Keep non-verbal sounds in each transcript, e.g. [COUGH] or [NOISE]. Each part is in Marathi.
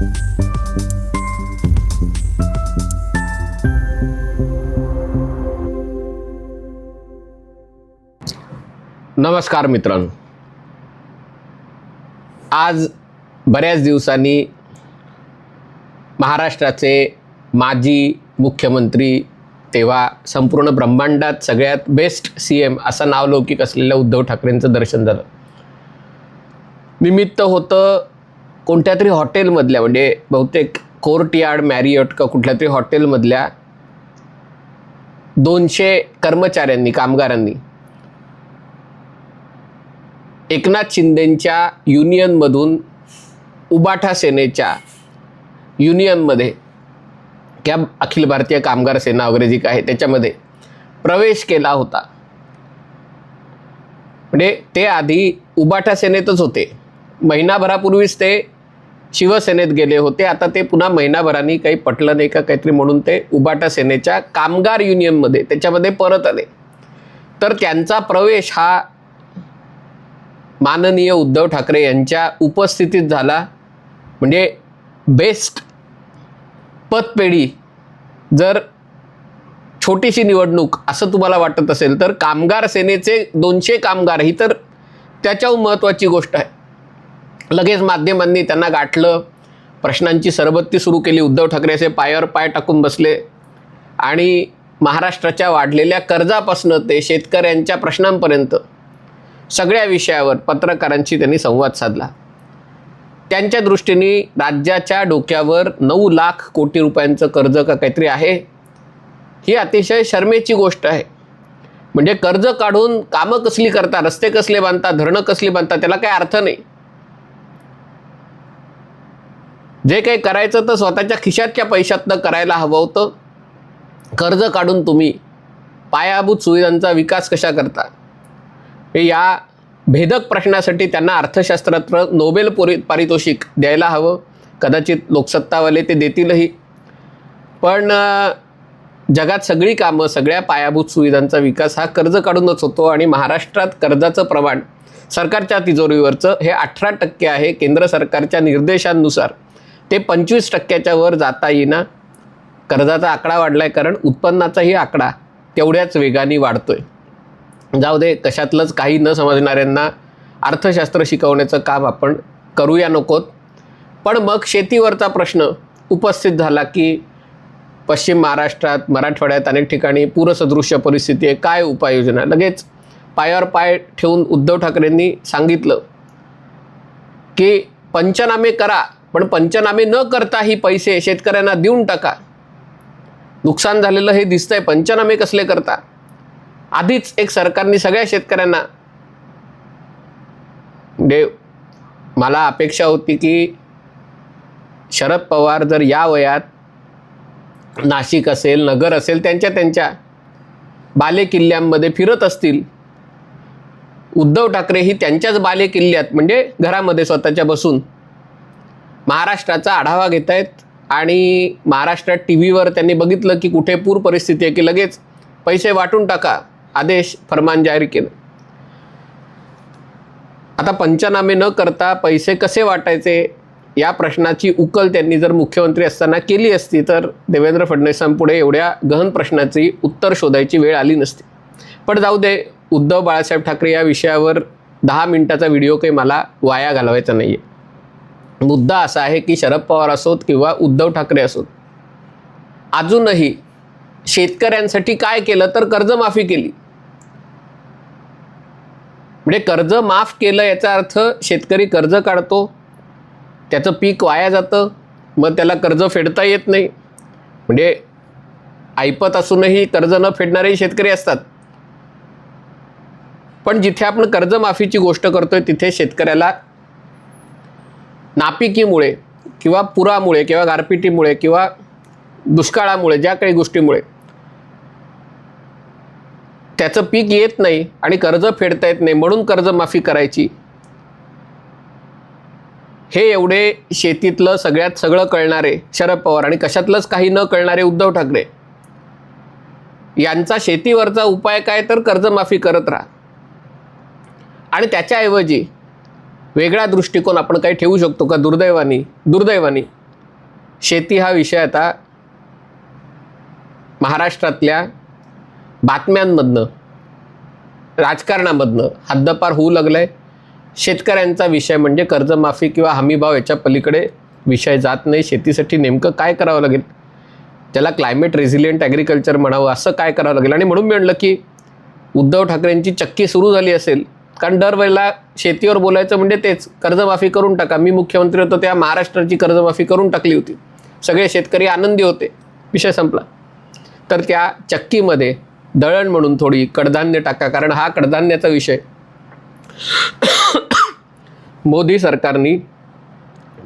नमस्कार मित्रांनो. आज बऱ्याच दिवसांनी महाराष्ट्राचे माजी मुख्यमंत्री तेव्हा संपूर्ण ब्रह्मांडात सगळ्यात बेस्ट सी एम असं नावलौकिक असलेल्या उद्धव ठाकरेंचं दर्शन झालं. निमित्त होतं कोणत्या तरी हॉटेलमधल्या म्हणजे बहुतेक कोर्ट यार्ड मॅरियट का कुठल्या तरी हॉटेलमधल्या दोनशे कर्मचाऱ्यांनी कामगारांनी एकनाथ शिंदेंच्या युनियनमधून उबाठा सेनेच्या युनियनमध्ये क्या अखिल भारतीय कामगार सेना वगैरे जी काय आहे त्याच्यामध्ये प्रवेश केला होता. म्हणजे ते आधी उबाठा सेनेतच होते. महिनाभरापूर्वीच ते शिवसेनेत गेले होते. आता ते पुन्हा महिनाभराने काही पटलं नाही का काहीतरी म्हणून ते उबाटा सेनेच्या कामगार युनियनमध्ये त्याच्यामध्ये परत आले. तर त्यांचा प्रवेश हा माननीय उद्धव ठाकरे यांच्या उपस्थितीत झाला. म्हणजे बेस्ट पतपेढी जर छोटीशी निवडणूक असं तुम्हाला वाटत असेल तर कामगार सेनेचे दोनशे कामगार ही तर त्याच्याहून महत्त्वाची गोष्ट आहे. लगेच माध्यमांनी त्यांना गाठलं. प्रश्नांची सरबत्ती सुरू केली. उद्धव ठाकरे असे पायावर पाय टाकून बसले. आणि महाराष्ट्राच्या वाढलेल्या कर्जापासनं ते शेतकऱ्यांच्या प्रश्नांपर्यंत सगळ्या विषयावर पत्रकारांशी त्यांनी संवाद साधला. त्यांच्या दृष्टीने राज्याच्या डोक्यावर नऊ लाख कोटी रुपयांचं कर्ज का काहीतरी आहे. ही अतिशय शर्मेची गोष्ट आहे. म्हणजे कर्ज काढून कामं कसली करता? रस्ते कसले बांधता? धरणं कसली बांधता? त्याला काही अर्थ नाही. जे काही करायचं तर स्वतःच्या खिशातच्या पैशातनं करायला हवं होतं. कर्ज काढून तुम्ही पायाभूत सुविधांचा विकास कशा करता? हे या भेदक प्रश्नासाठी त्यांना अर्थशास्त्रात नोबेल पुरी पारितोषिक द्यायला हवं. कदाचित लोकसत्तावाले ते देतीलही. पण जगात सगळी कामं सगळ्या पायाभूत सुविधांचा विकास हा कर्ज काढूनच होतो आणि महाराष्ट्रात कर्जाचं प्रमाण सरकारच्या तिजोरीवरचं हे अठरा टक्के आहे. केंद्र सरकारच्या निर्देशांनुसार. ते पंचवीस टक्क्याच्या वर जाता येईना. कर्जाचा आकडा वाढला आहे कारण उत्पन्नाचाही आकडा तेवढ्याच वेगाने वाढतोय. जाऊ दे कशातलंच काही न समजणाऱ्यांना अर्थशास्त्र शिकवण्याचं काम आपण करूया नकोत. पण मग शेतीवरचा प्रश्न उपस्थित झाला की पश्चिम महाराष्ट्रात मराठवाड्यात अनेक ठिकाणी पूरसदृश्य परिस्थिती आहे. काय उपाययोजना? लगेच पायावर पाय ठेवून उद्धव ठाकरेंनी सांगितलं की पंचनामे करा. पण पंचनामे न करता ही पैसे शेतकऱ्यांना देऊन टाका. नुकसान झालेलं हे दिसतंय पंचनामे कसले करता? आधीच एक सरकारने सगळ्या शेतकऱ्यांना म्हणजे मला अपेक्षा होती की शरद पवार जर या वयात नाशिक असेल नगर असेल त्यांच्या त्यांच्या बालेकिल्ल्यांमध्ये फिरत असतील उद्धव ठाकरे ही त्यांच्याच बालेकिल्ल्यात म्हणजे घरामध्ये स्वतःच्या बसून महाराष्ट्राचा आढावा घेत आहेत आणि महाराष्ट्रात टी व्हीवर त्यांनी बघितलं की कुठे पूर परिस्थिती आहे की लगेच पैसे वाटून टाका आदेश फरमान जाहीर केलं. आता पंचनामे न करता पैसे कसे वाटायचे या प्रश्नाची उकल त्यांनी जर मुख्यमंत्री असताना केली असती तर देवेंद्र फडणवीसांपुढे एवढ्या गहन प्रश्नाची उत्तर शोधायची वेळ आली नसती. पण जाऊ दे उद्धव बाळासाहेब ठाकरे या विषयावर दहा मिनिटाचा व्हिडिओ काही मला वाया घालवायचा नाही आहे मुद्दा असा आहे की शरद पवार असोत किंवा उद्धव ठाकरे असोत अजूनही शेतकऱ्यांसाठी काय केलं तर कर्जमाफी केली. म्हणजे कर्ज माफ केलं याचा अर्थ शेतकरी कर्ज काढतो त्याचं पीक वाया जातं मग त्याला कर्ज फेडता येत नाही. म्हणजे ऐपत असूनही कर्ज न फेडणारेही शेतकरी असतात. पण जिथे आपण कर्जमाफीची गोष्ट करतोय तिथे शेतकऱ्याला नापिकीमुळे किंवा पुरामुळे किंवा गारपिटीमुळे किंवा दुष्काळामुळे ज्या काही गोष्टीमुळे. त्याचं पीक येत नाही आणि कर्ज फेडता येत नाही म्हणून कर्जमाफी करायची. हे एवढे शेतीतलं सगळ्यात सगळं कळणारे शरद पवार आणि कशातलंच काही न कळणारे उद्धव ठाकरे. यांचा शेतीवरचा उपाय काय तर कर्जमाफी करत राहा. आणि त्याच्याऐवजी वेगळा दृष्टिकोन आपण काही ठेवू शकतो का दुर्दैवानी? दुर्दैवानी. शेती हा विषय आता महाराष्ट्रातल्या बातम्यांमधनं राजकारणामधनं हद्दपार होऊ लागलं आहे शेतकऱ्यांचा विषय म्हणजे कर्जमाफी किंवा हमीभाव याच्या पलीकडे विषय जात नाही. शेतीसाठी नेमकं काय करावं लागेल? त्याला क्लायमेट रेझिलियंट ॲग्रिकल्चर म्हणावं असं काय करावं लागेल? आणि म्हणून मी म्हणलं की उद्धव ठाकरेंची चक्की सुरू झाली असेल कारण दरवेळेला शेतीवर बोलायचं म्हणजे तेच. कर्जमाफी करून टाका. मी मुख्यमंत्री होतो त्या महाराष्ट्राची कर्जमाफी करून टाकली होती. सगळे शेतकरी आनंदी होते. विषय संपला. तर त्या चक्कीमध्ये दळण म्हणून थोडी कडधान्य टाका. कारण हा कडधान्याचा विषय. मोदी सरकारनी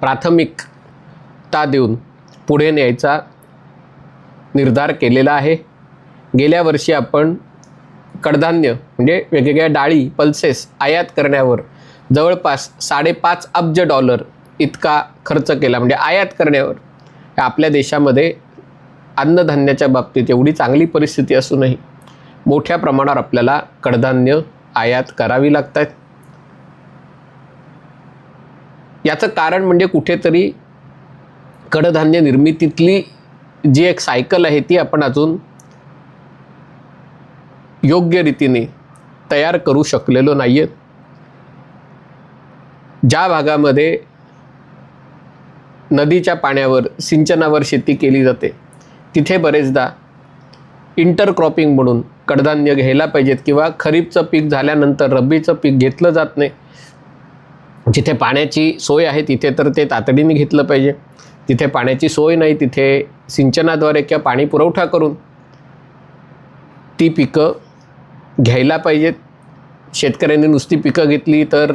प्राथमिकता देऊन पुढे न्यायचा निर्धार केलेला आहे. गेल्या वर्षी आपण कडधान्य म्हणजे वेगवेगळ्या डाळी पल्सेस आयात करण्यावर जवळपास साडेपाच अब्ज डॉलर इतका खर्च केला. म्हणजे आयात करण्यावर. आपल्या देशामध्ये अन्नधान्याच्या बाबतीत एवढी चांगली परिस्थिती असूनही मोठ्या प्रमाणावर आपल्याला कडधान्य आयात करावी लागत आहेत याचं कारण म्हणजे कुठेतरी कडधान्य निर्मितीतली जी एक सायकल आहे ती आपण अजून योग्य रीतीने तयार करू शकलेलो नाही आहेत ज्या भागामध्ये नदीच्या पाण्यावर सिंचनावर शेती केली जाते तिथे बरेचदा इंटरक्रॉपिंग म्हणून कडधान्य घ्यायला पाहिजेत किंवा खरीपचं पीक झाल्यानंतर रब्बीचं पीक घेतलं जात नाही. जिथे पाण्याची सोय आहे तिथे तर ते तातडीने घेतलं पाहिजे. तिथे पाण्याची सोय नाही तिथे सिंचनाद्वारे किंवा पाणी पुरवठा करून ती पिकं घ्यायला पाहिजेत शेतकऱ्यांनी नुसती पिकं घेतली तर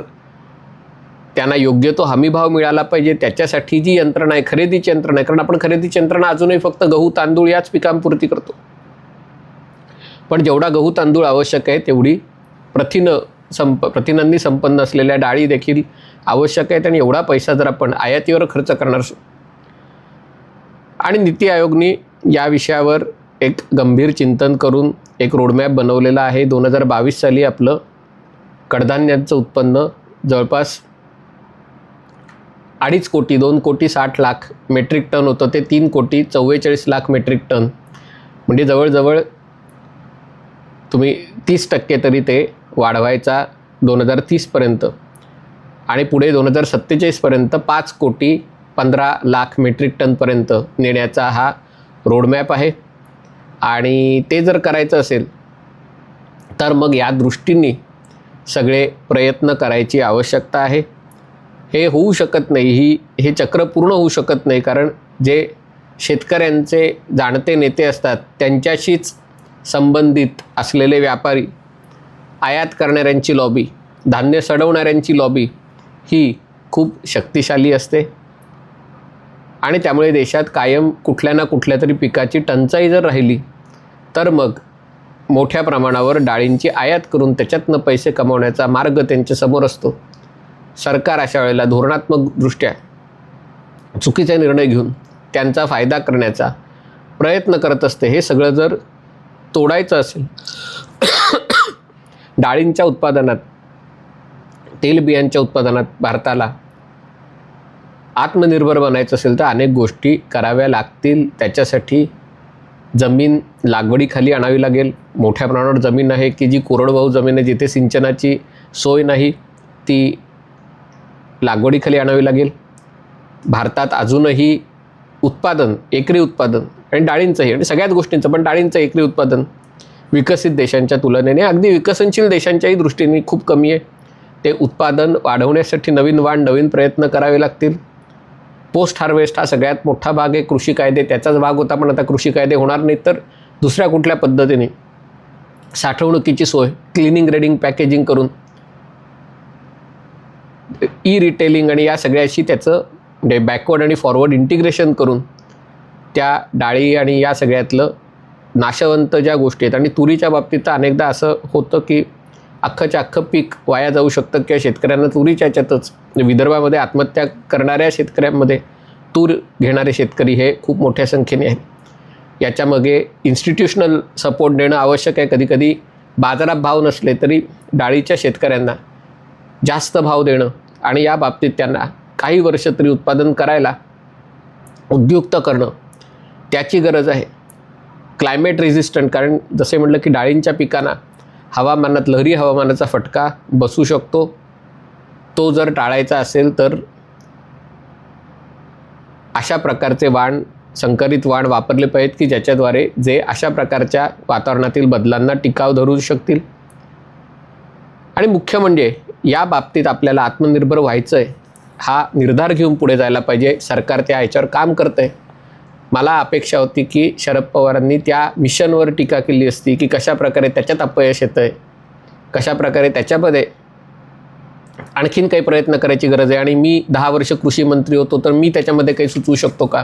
त्यांना योग्य तो हमीभाव मिळाला पाहिजे. त्याच्यासाठी जी यंत्रणा आहे खरेदीची यंत्रणा आहे. कारण आपण खरेदीची यंत्रणा अजूनही फक्त गहू तांदूळ याच पिकांपुरती करतो. पण जेवढा गहू तांदूळ आवश्यक आहे तेवढी प्रथिनं संप प्रथिनांनी संपन्न असलेल्या डाळी देखील आवश्यक आहेत. आणि एवढा पैसा जर आपण आयातीवर खर्च करणार असू. आणि नीती आयोगनी या विषयावर एक गंभीर चिंतन करून एक रोडमॅप बनवलेला आहे. दोन हजार बावीस साली आपलं कडधान्यांचं उत्पन्न जवळपास अडीच कोटी दोन कोटी साठ लाख मेट्रिक टन होतं. ते तीन कोटी चव्वेचाळीस लाख मेट्रिक टन म्हणजे जवळजवळ तुम्ही तीस टक्के तरी ते वाढवायचा दोन हजार तीसपर्यंत आणि पुढे दोन हजार सत्तेचाळीसपर्यंत पाच कोटी पंधरा लाख मेट्रिक टनपर्यंत नेण्याचा हा रोडमॅप आहे. आणि ते जर करायचं असेल तर मग या दृष्टीने सगळे प्रयत्न करायची आवश्यकता आहे. हे होऊ शकत नाही ही हे चक्र पूर्ण होऊ शकत नाही कारण जे शेतकऱ्यांचे जाणते नेते असतात त्यांच्याशीच संबंधित असलेले व्यापारी आयात करणाऱ्यांची लॉबी धान्य सडवणाऱ्यांची लॉबी ही खूप शक्तिशाली असते. आणि त्यामुळे देशात कायम कुठल्या ना कुठल्या तरी पिकाची टंचाई जर राहिली तर मग मोठ्या प्रमाणावर डाळींची आयात करून त्याच्यातनं पैसे कमवण्याचा मार्ग त्यांच्यासमोर असतो. सरकार अशा वेळेला धोरणात्मकदृष्ट्या चुकीचा निर्णय घेऊन त्यांचा फायदा करण्याचा प्रयत्न करत असते. हे सगळं जर तोडायचं असेल [COUGHS] डाळींच्या उत्पादनात तेलबियांच्या उत्पादनात भारताला आत्मनिर्भर बनायचं असेल तर अनेक गोष्टी कराव्या लागतील. त्याच्यासाठी जमीन लागवडीखाली आणावी लागेल. मोठ्या प्रमाणावर जमीन आहे की जी कोरडवाहू जमीन आहे जिथे सिंचनाची सोय नाही ती लागवडीखाली आणावी लागेल. भारतात अजूनही उत्पादन एकरी उत्पादन आणि डाळींचंही आणि सगळ्याच गोष्टींचं पण डाळींचं एकरी उत्पादन विकसित देशांच्या तुलनेने अगदी विकसनशील देशांच्याही दृष्टीने खूप कमी आहे. ते उत्पादन वाढवण्यासाठी नवीन वाढ नवीन प्रयत्न करावे लागतील. पोस्ट हार्वेस्ट हा सगळ्यात मोठा भाग आहे कृषी कायदे त्याचाच भाग होता पण आता कृषी कायदे होणार नाहीत तर दुसऱ्या कुठल्या पद्धतीने? साठवणुकीची सोय क्लिनिंग रेडिंग पॅकेजिंग करून ई रिटेलिंग आणि या सगळ्याशी त्याचं म्हणजे बॅकवर्ड आणि फॉरवर्ड इंटिग्रेशन करून त्या डाळी आणि या सगळ्यातलं नाशवंत ज्या गोष्टी आहेत आणि तुरीच्या बाबतीत तर अनेकदा असं होतं की अख्खंच्या अख्खं पीक वाया जाऊ शकतं किंवा शेतकऱ्यांना तुरीच्या याच्यातच विदर्भामध्ये आत्महत्या करणाऱ्या शेतकऱ्यांमध्ये तूर घेणारे शेतकरी हे खूप मोठ्या संख्येने आहेत. याच्यामागे इन्स्टिट्यूशनल सपोर्ट देणं आवश्यक आहे. कधीकधी बाजारात भाव नसले तरी डाळीच्या शेतकऱ्यांना जास्त भाव देणं आणि या बाबतीत त्यांना काही वर्ष तरी उत्पादन करायला उद्युक्त करणं त्याची गरज आहे. क्लायमेट रेझिस्टंट कारण जसे म्हटलं की डाळींच्या पिकांना हवामानात लहरी हवामानाचा फटका बसू शकतो. तो जर टाळायचा असेल तर अशा प्रकारचे वाण संकरित वाण वापरले पाहिजेत की ज्याच्याद्वारे जे अशा प्रकारच्या वातावरणातील बदलांना टिकाव धरू शकतील. आणि मुख्य म्हणजे या बाबतीत आपल्याला आत्मनिर्भर व्हायचं आहे हा निर्धार घेऊन पुढे जायला पाहिजे. सरकार त्या ह्याच्यावर काम करतं आहे मला अपेक्षा होती की शरद पवारांनी त्या मिशनवर टीका केली असती की कशा प्रकारे त्याच्यात अपयश येतं आहे कशा प्रकारे त्याच्यामध्ये आणखीन काही प्रयत्न करायची गरज आहे. आणि मी दहा वर्ष कृषी मंत्री होतो तर मी त्याच्यामध्ये काही सुचवू शकतो का?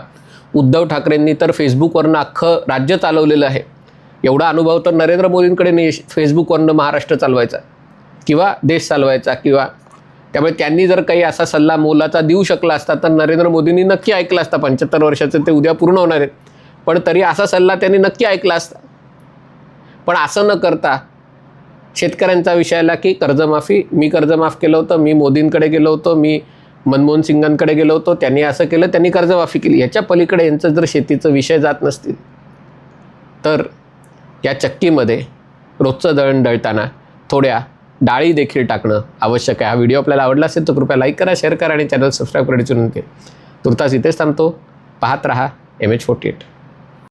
उद्धव ठाकरेंनी तर फेसबुकवरनं अख्खं राज्य चालवलेलं आहे. एवढा अनुभव तर नरेंद्र मोदींकडे नाही फेसबुकवरनं महाराष्ट्र चालवायचा किंवा देश चालवायचा किंवा त्यामुळे त्यांनी जर काही असा सल्ला मोलाचा देऊ शकला असता तर नरेंद्र मोदींनी नक्की ऐकला असता. पंच्याहत्तर वर्षाचं ते उद्या पूर्ण होणार आहेत. पण तरी असा सल्ला त्यांनी नक्की ऐकला असता. पण असं न करता शेतकऱ्यांचा विषय आला की कर्जमाफी मी कर्जमाफ केलं होतं मी मोदींकडे गेलो होतो मी मनमोहन सिंगांकडे गेलो होतो त्यांनी असं केलं त्यांनी कर्जमाफी केली. याच्या पलीकडे यांचं जर शेतीचं विषय जात नसतील तर या चक्कीमध्ये रोजचं दळण दळताना थोड्या डाळी देखील टाकणं आवश्यक आहे. हा व्हिडिओ आपल्याला आवडला असेल तर कृपया लाईक करा शेअर करा आणि चॅनल सबस्क्राईब करण्याची विनंती तुर्तास इथेच थांबतो. पाहत रहा एम एच फोर्टी एट